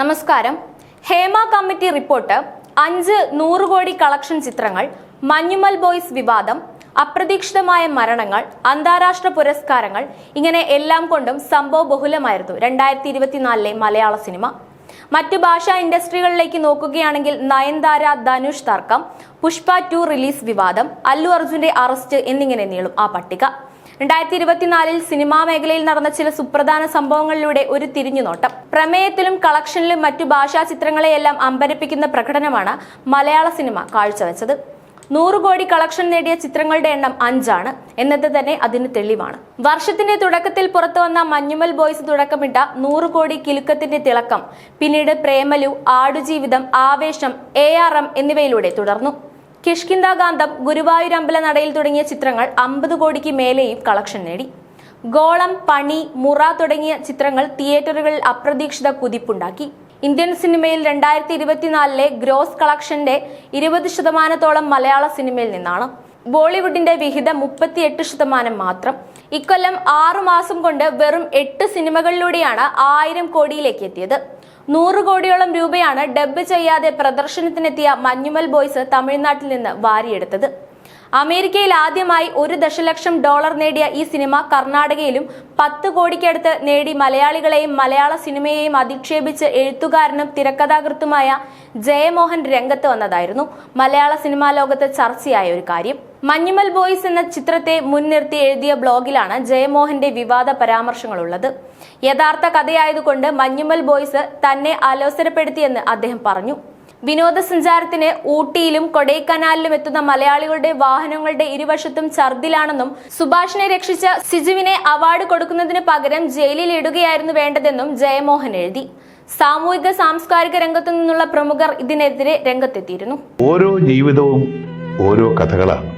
നമസ്കാരം. Hema committee report അഞ്ച് നൂറ് കോടി കളക്ഷൻ ചിത്രങ്ങൾ മഞ്ഞുമൽ ബോയ്സ് വിവാദം അപ്രതീക്ഷിതമായ മരണങ്ങൾ അന്താരാഷ്ട്ര പുരസ്കാരങ്ങൾ ഇങ്ങനെ എല്ലാം കൊണ്ടും സംഭവ ബഹുലമായിരുന്നു രണ്ടായിരത്തി ഇരുപത്തിനാലിലെ മലയാള സിനിമ. മറ്റു ഭാഷാ ഇൻഡസ്ട്രികളിലേക്ക് നോക്കുകയാണെങ്കിൽ നയൻതാര ധനുഷ് തർക്കം പുഷ്പ ടു റിലീസ് വിവാദം അല്ലു അർജുന്റെ അറസ്റ്റ് എന്നിങ്ങനെ നീളും ആ പട്ടിക. രണ്ടായിരത്തി ഇരുപത്തിനാലിൽ സിനിമാ മേഖലയിൽ നടന്ന ചില സുപ്രധാന സംഭവങ്ങളിലൂടെ ഒരു തിരിഞ്ഞുനോട്ടം. പ്രമേയത്തിലും കളക്ഷനിലും മറ്റു ഭാഷാ ചിത്രങ്ങളെയെല്ലാം അമ്പരപ്പിക്കുന്ന പ്രകടനമാണ് മലയാള സിനിമ കാഴ്ചവെച്ചത്. നൂറ് കോടി കളക്ഷൻ നേടിയ ചിത്രങ്ങളുടെ എണ്ണം അഞ്ചാണ്. എന്നത് തന്നെ അതിന് തെളിവാണ്. വർഷത്തിന്റെ തുടക്കത്തിൽ പുറത്തു വന്ന മഞ്ഞുമൽ ബോയ്സ് തുടക്കമിട്ട നൂറ് കോടി കിലുക്കത്തിന്റെ തിളക്കം പിന്നീട് പ്രേമലു ആടുജീവിതം ആവേശം എ ആർ എം എന്നിവയിലൂടെ തുടർന്നു. കിഷ്കിന്ദാകാന്തം ഗുരുവായൂർ അമ്പലനടയിൽ തുടങ്ങിയ ചിത്രങ്ങൾ അമ്പത് കോടിക്ക് മേലെയും കളക്ഷൻ നേടി. ഗോളം പണി മുറ തുടങ്ങിയ ചിത്രങ്ങൾ തിയേറ്ററുകളിൽ അപ്രതീക്ഷിത കുതിപ്പുണ്ടാക്കി. ഇന്ത്യൻ സിനിമയിൽ രണ്ടായിരത്തി ഇരുപത്തിനാലിലെ ഗ്രോസ് കളക്ഷന്റെ ഇരുപത് ശതമാനത്തോളം മലയാള സിനിമയിൽ നിന്നാണ്. ബോളിവുഡിന്റെ വിഹിതം മുപ്പത്തിയെട്ട് ശതമാനം മാത്രം. ഇക്കൊല്ലം ആറു മാസം കൊണ്ട് വെറും എട്ട് സിനിമകളിലൂടെയാണ് ആയിരം കോടിയിലേക്ക് എത്തിയത്. നൂറ് കോടിയോളം രൂപയാണ് ഡബ് ചെയ്യാതെ പ്രദർശനത്തിനെത്തിയ മഞ്ഞുമൽ ബോയ്സ് തമിഴ്നാട്ടിൽ നിന്ന് വാരിയെടുത്തത്. അമേരിക്കയിൽ ആദ്യമായി ഒരു ദശലക്ഷം ഡോളർ നേടിയ ഈ സിനിമ കർണാടകയിലും പത്ത് കോടിക്കടുത്ത് നേടി മലയാളികളെയും മലയാള സിനിമയെയും അധിക്ഷേപിച്ച് എഴുത്തുകാരനും തിരക്കഥാകൃത്തുമായ ജയമോഹൻ രംഗത്ത് വന്നതായിരുന്നു മലയാള സിനിമാ ലോകത്ത് ചർച്ചയായ ഒരു കാര്യം. മഞ്ഞുമൽ ബോയ്സ് എന്ന ചിത്രത്തെ മുൻനിർത്തി എഴുതിയ ബ്ലോഗിലാണ് ജയമോഹന്റെ വിവാദ പരാമർശങ്ങളുള്ളത്. യഥാർത്ഥ കഥയായതുകൊണ്ട് മഞ്ഞുമൽ ബോയ്സ് തന്നെ അലോസരപ്പെടുത്തിയെന്ന് അദ്ദേഹം പറഞ്ഞു. വിനോദസഞ്ചാരത്തിന് ഊട്ടിയിലും കൊടൈക്കനാലിലും എത്തുന്ന മലയാളികളുടെ വാഹനങ്ങളുടെ ഇരുവശത്തും ഛർദിലാണെന്നും സുഭാഷിനെ രക്ഷിച്ച സിജുവിനെ അവാർഡ് കൊടുക്കുന്നതിന് പകരം ജയിലിൽ ഇടുകയായിരുന്നു വേണ്ടതെന്നും ജയമോഹൻ എഴുതി. സാമൂഹിക സാംസ്കാരിക രംഗത്തു നിന്നുള്ള പ്രമുഖർ ഇതിനെതിരെ രംഗത്തെത്തിയിരുന്നു. ഓരോ ജീവിതവും ഓരോ കഥകളാണ്.